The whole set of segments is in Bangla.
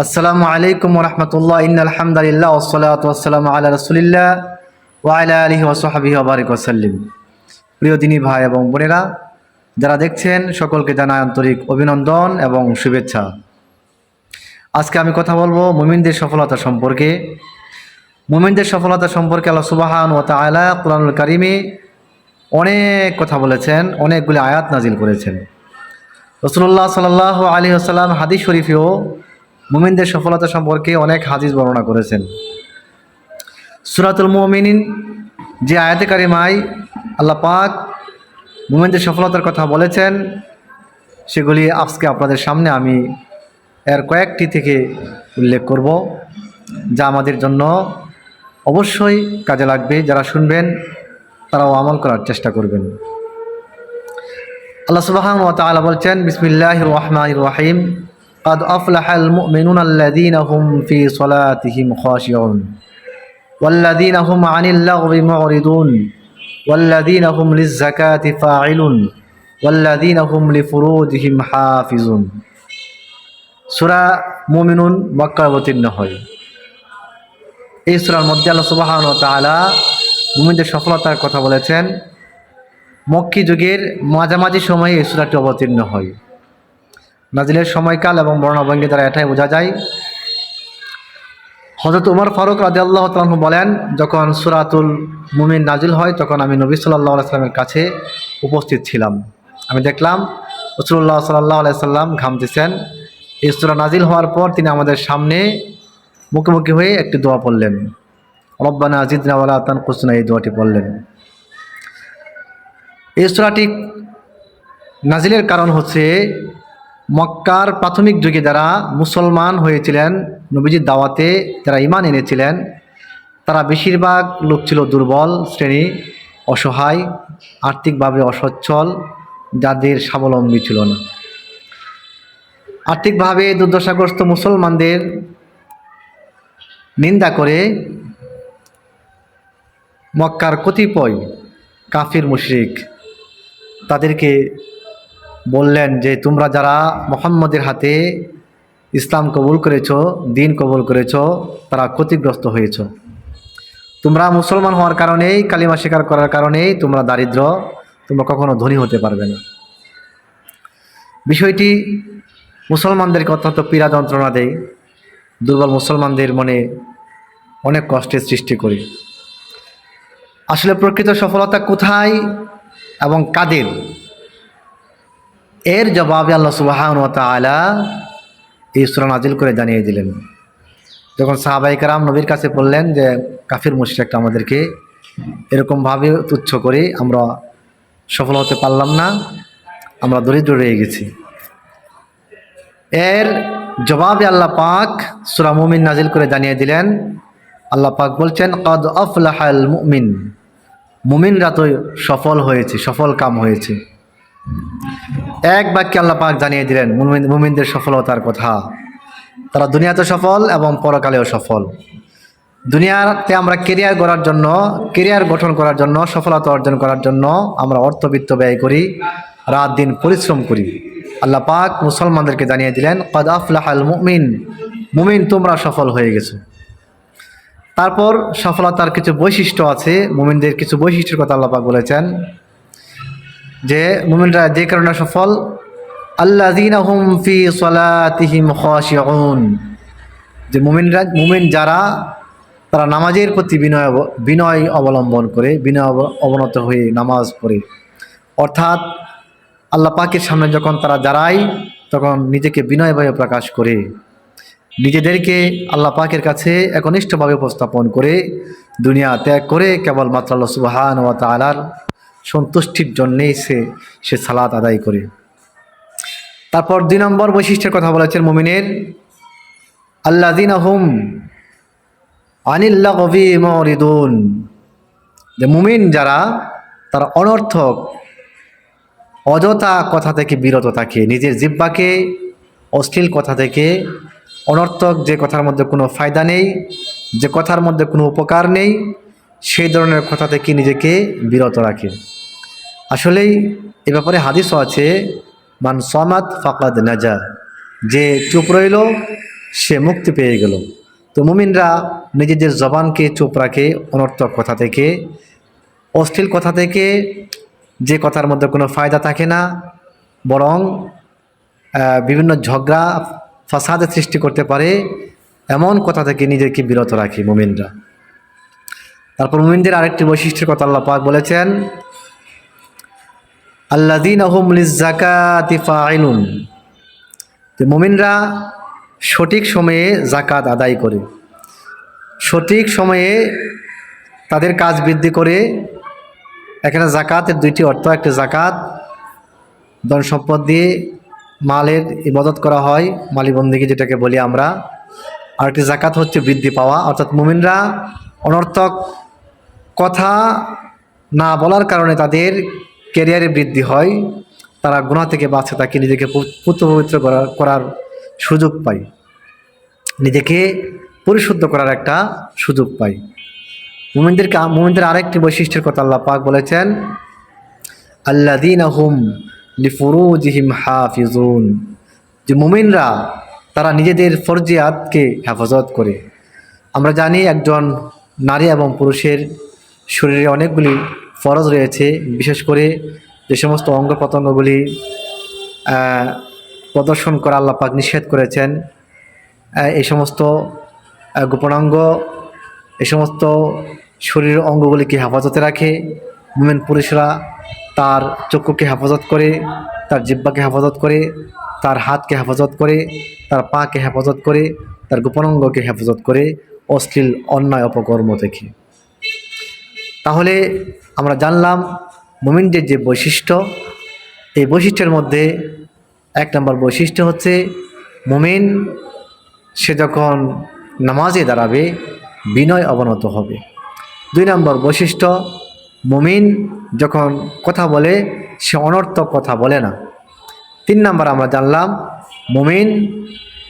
আসসালামু আলাইকুম রহমতুল্লাহ ইন আলহামদুলিল্লাহ ওসলাত ওসালাম আল্লাহ রসুলিল্লাহ ওয়াইলা আলহি ওসহাবি আবারিক ওসাল্লিম প্রিয় দিনী ভাই এবং বোনেরা, যারা দেখছেন, সকলকে জানাই আন্তরিক অভিনন্দন এবং শুভেচ্ছা। আজকে আমি কথা বলব মুমিনদের সফলতা সম্পর্কে। মুমিনদের সফলতা সম্পর্কে আল্লাহ সুবাহান ও তালা কোরআনুল কারিমে অনেক কথা বলেছেন, অনেকগুলি আয়াত নাজিল করেছেন। রসুল্লাহ সাল আলী আসসালাম হাদিস শরীফেও মুমিনদের সফলতা সম্পর্কে অনেক হাদিস বর্ণনা করেছেন। সুরাতুল মুমিনিন যে আয়াতে কারিমায় আল্লাহ পাক মুমিনদের সফলতার কথা বলেছেন, সেগুলি আজকে আপনাদের সামনে আমি এর কয়েকটি থেকে উল্লেখ করব, যা আমাদের জন্য অবশ্যই কাজে লাগবে। যারা শুনবেন, তারাও আমল করার চেষ্টা করবেন। আল্লাহ তাআলা বলছেন বিসমিল্লাহ রহমান রহিম। قد أفلح المؤمنون الذين هم في صلاتهم خاشعون والذين هم عن اللغو معرضون والذين هم للزكاة فاعلون والذين هم لفروجهم حافظون সূরা মুমিনুন মক্কা অবতীর্ণ হয় এই সূরার মধ্যে আল্লাহ সুবহানাহু ওয়া তাআলা মুমিনদের সফলতার কথা বলেছেন মক্কি যুগের মাঝামাঝি সময়ে এই সূরাটি অবতীর্ণ হয় নাজিলের সময়কাল এবং বর্ণভঙ্গি দ্বারা এটাই বোঝা যায়। হজরত উমর ফারুক রাজি আল্লাহ তালু বলেন, যখন সুরাতুল মুমিন নাজিল হয়, তখন আমি নবী সাল্লাহ আলাইস্লামের কাছে উপস্থিত ছিলাম। আমি দেখলাম রসুল্লাহ সাল্লাহ আলাইসাল্লাম ঘামতেছেন। এই সুরা নাজিল হওয়ার পর তিনি আমাদের সামনে মুখোমুখি হয়ে একটি দোয়া পড়লেন। রব্বানা জিদনাওয়ালা তান কুসনা এই দোয়াটি পড়লেন। এই সুরাটি নাজিলের কারণ হচ্ছে মক্কার প্রাথমিক যুগে যারা মুসলমান হয়েছিলেন নবীজির দাওয়াতে যারা ইমান এনেছিলেন, তারা বেশিরভাগ লোক ছিল দুর্বল শ্রেণি, অসহায়, আর্থিকভাবে অসচ্ছল, যাদের স্বাবলম্বী ছিল না। আর্থিকভাবে দুর্দশাগ্রস্ত মুসলমানদের নিন্দা করে মক্কার কতিপয় কাফির, মুশরিক তাদেরকে বললেন যে, তোমরা যারা মোহাম্মদের হাতে ইসলাম কবুল করেছ, দিন কবুল করেছ, তারা ক্ষতিগ্রস্ত হয়েছ। তোমরা মুসলমান হওয়ার কারণেই, কালিমা স্বীকার করার কারণেই তোমরা দারিদ্র, তোমরা কখনো ধনী হতে পারবে না। বিষয়টি মুসলমানদেরকে অত্যন্ত পীড়া যন্ত্রণা দেয়, দুর্বল মুসলমানদের মনে অনেক কষ্টের সৃষ্টি করে। আসলে প্রকৃত সফলতা কোথায় এবং কাদের? এর জবাবে আল্লাহ সুবাহান তালা এই সুরা নাজিল করে জানিয়ে দিলেন। যখন সাহাবাই কারাম নবীর কাছে বললেন যে, কাফির মুশরিকটা আমাদেরকে এরকমভাবে তুচ্ছ করে আমরা সফল হতে পারলাম না, আমরা দরিদ্র রয়ে গেছি। এর জবাবে আল্লাহ পাক সুরা মুমিন নাজিল করে জানিয়ে দিলেন, আল্লাহ পাক বলছেন, কদ আফলাহাল মুমিন। মুমিনরা তো সফল হয়েছে, সফল কাম হয়েছে। এক বাক্যে আল্লাহ পাক জানিয়ে দিলেন মুমিনদের সফলতার কথা। তারা দুনিয়াতে সফল এবং পরকালেও সফল। দুনিয়াতে আমরা কেরিয়ার গড়ার জন্য কেরিয়ার গঠন করার জন্য, সফলতা অর্জন করার জন্য আমরা অর্থবিত্ত ব্যয় করি, রাত দিন পরিশ্রম করি। আল্লাহ পাক মুসলমানদেরকে জানিয়ে দিলেন, কদ আফলাহাল মুমিন মুমিন, তোমরা সফল হয়ে গেছো। তারপর সফলতার কিছু বৈশিষ্ট্য আছে, মুমিনদের কিছু বৈশিষ্ট্যের কথা আল্লাহ পাক বলেছেন যে মুমিনরা যে কারণে সফল আল্লাযীনা হুম ফি যে মুমিনরা, মুমিন যারা, তারা নামাজের প্রতি বিনয় বিনয় অবলম্বন করে, বিনয় অবনত হয়ে নামাজ পড়ে। অর্থাৎ আল্লাহ পাকের সামনে যখন তারা দাঁড়ায়, তখন নিজেকে বিনয়ভাবে প্রকাশ করে। নিজেদেরকে আল্লাহ পাকের কাছে একনিষ্ঠভাবে উপস্থাপন করে, দুনিয়া ত্যাগ করে, কেবলমাত্র আল্লাহ সুবাহান ওয়া তালার সন্তুষ্টির জন্যেই সে সে সালাত আদায় করে। তারপর দুই নম্বর বৈশিষ্ট্যের কথা বলেছেন মুমিনের। আল্লাদিন হুম আনিল্লা কবি মরিদুন যে মুমিন যারা, তারা অনর্থক, অযথা কথা থেকে বিরত থাকে, নিজের জিব্বাকে অশ্লীল কথা থেকে, অনর্থক যে কথার মধ্যে কোনো ফায়দা নেই, যে কথার মধ্যে কোনো উপকার নেই সেই ধরনের কথা থেকে নিজেকে বিরত রাখে? আসলেই এ ব্যাপারে হাদিসও আছে, মান সমাত ফাকাদ নাজা যে চুপ রইল, সে মুক্তি পেয়ে গেল। তো মুমিনরা নিজেদের জবানকে চুপ রাখে, অনর্থক কথা থেকে, অশ্লীল কথা থেকে, যে কথার মধ্যে কোনো ফায়দা থাকে না, বরং বিভিন্ন ঝগড়া ফাসাদের সৃষ্টি করতে পারে, এমন কথা থেকে নিজেকে বিরত রাখে মুমিনরা। তারপর মুমিনদের আরেকটি বৈশিষ্ট্যের কথা আল্লাহ পাক বলেছেন আল্লাদিন আহম জাকাতি ফাইলুন তো মুমিনরা সঠিক সময়ে জাকাত আদায় করে, সঠিক সময়ে তাদের কাজ বৃদ্ধি করে, এখানে জাকাতের দুইটি অর্থ, একটা জাকাত ধন সম্পদ দিয়ে মালের ইবাদত করা হয়, মালিবন্দিকে যেটাকে বলি আমরা, আর একটি জাকাত হচ্ছে বৃদ্ধি পাওয়া, অর্থাৎ মুমিনরা অনর্থক কথা না বলার কারণে তাদের ক্যারিয়ারে বৃদ্ধি হয়, তারা গুণা থেকে বাঁচে, তাকে নিজেকে পুত্র পবিত্র করার করার সুযোগ পায়। নিজেকে পরিশুদ্ধ করার একটা সুযোগ পায়। মুমিনদেরকে মুমিনদের আরেকটি বৈশিষ্ট্যের কথা আল্লাহ পাক বলেছেন আল্লাদিন আহুম লিফুরুজিহিম হাফিজুন যে মুমিনরা, তারা নিজেদের ফরজিয়াতকে হেফাজত করে। আমরা জানি একজন নারী এবং পুরুষের শরীরে অনেকগুলি ফরজ রয়েছে, বিশেষ করে যে সমস্ত অঙ্গ প্রত্যঙ্গগুলি প্রদর্শন করা আল্লাহ পাক নিষেধ করেছেন এই সমস্ত গোপনাঙ্গ, এই সমস্ত শরীরের অঙ্গগুলিকে হেফাজতে রাখে। মুমেন পুরুষরা তার চক্ষুকে হেফাজত করে, তার জিব্বাকে হেফাজত করে, তার হাতকে হেফাজত করে, তার পাকে হেফাজত করে, তার গোপনাঙ্গকে হেফাজত করে অশ্লীল, অন্যায়, অপকর্ম থেকে তাহলে আমরা জানলাম মুমিনদের যে বৈশিষ্ট্য, এই বৈশিষ্ট্যের মধ্যে এক নম্বর বৈশিষ্ট্য হচ্ছে মুমিন, সে যখন নামাজে দাঁড়াবে, বিনয় অবনত হবে। দুই নম্বর বৈশিষ্ট্য, মুমিন যখন কথা বলে, সে অনর্থক কথা বলে না। তিন নম্বর আমরা জানলাম, মুমিন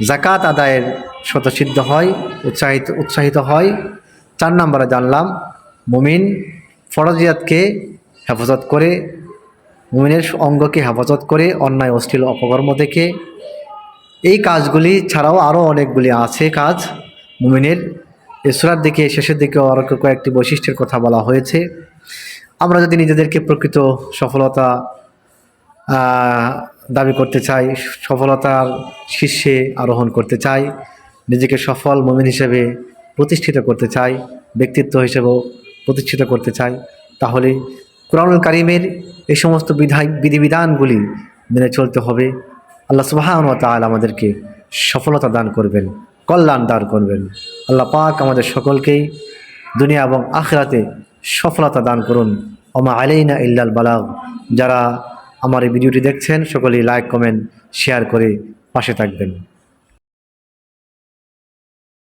জাকাত আদায়ের স্বতঃসিদ্ধ হয়, উৎসাহিত উৎসাহিত হয়। চার নম্বরে জানলাম মুমিন ফরজিয়াতকে হেফাজত করে, মুমিনের অঙ্গকে হেফাজত করে, অন্যায়, অশ্লীল অপকর্ম থেকে এই কাজগুলি ছাড়াও আরও অনেকগুলি আছে কাজ মুমিনের। এই সুরার দিকে, শেষের দিকে আরও কয়েকটি বৈশিষ্ট্যের কথা বলা হয়েছে। আমরা যদি নিজেদেরকে প্রকৃত সফলতা দাবি করতে চাই, সফলতার শীর্ষে আরোহণ করতে চাই, নিজেকে সফল মুমিন হিসেবে প্রতিষ্ঠিত করতে চাই, ব্যক্তিত্ব হিসেবেও প্রতিষ্ঠিত করতে চাই, তাহলে কোরআনুল কারিমের এই সমস্ত বিধায় বিধিবিধানগুলি মেনে চলতে হবে। আল্লাহ সুবাহান তাআলা আমাদেরকে সফলতা দান করবেন, কল্যাণ দান করবেন। আল্লাহ পাক আমাদের সকলকেই দুনিয়া এবং আখরাতে সফলতা দান করুন। ওমা আলাইনা ইল্লাল বালাগ। যারা আমার এই ভিডিওটি দেখছেন, সকলেই লাইক কমেন্ট শেয়ার করে পাশে থাকবেন।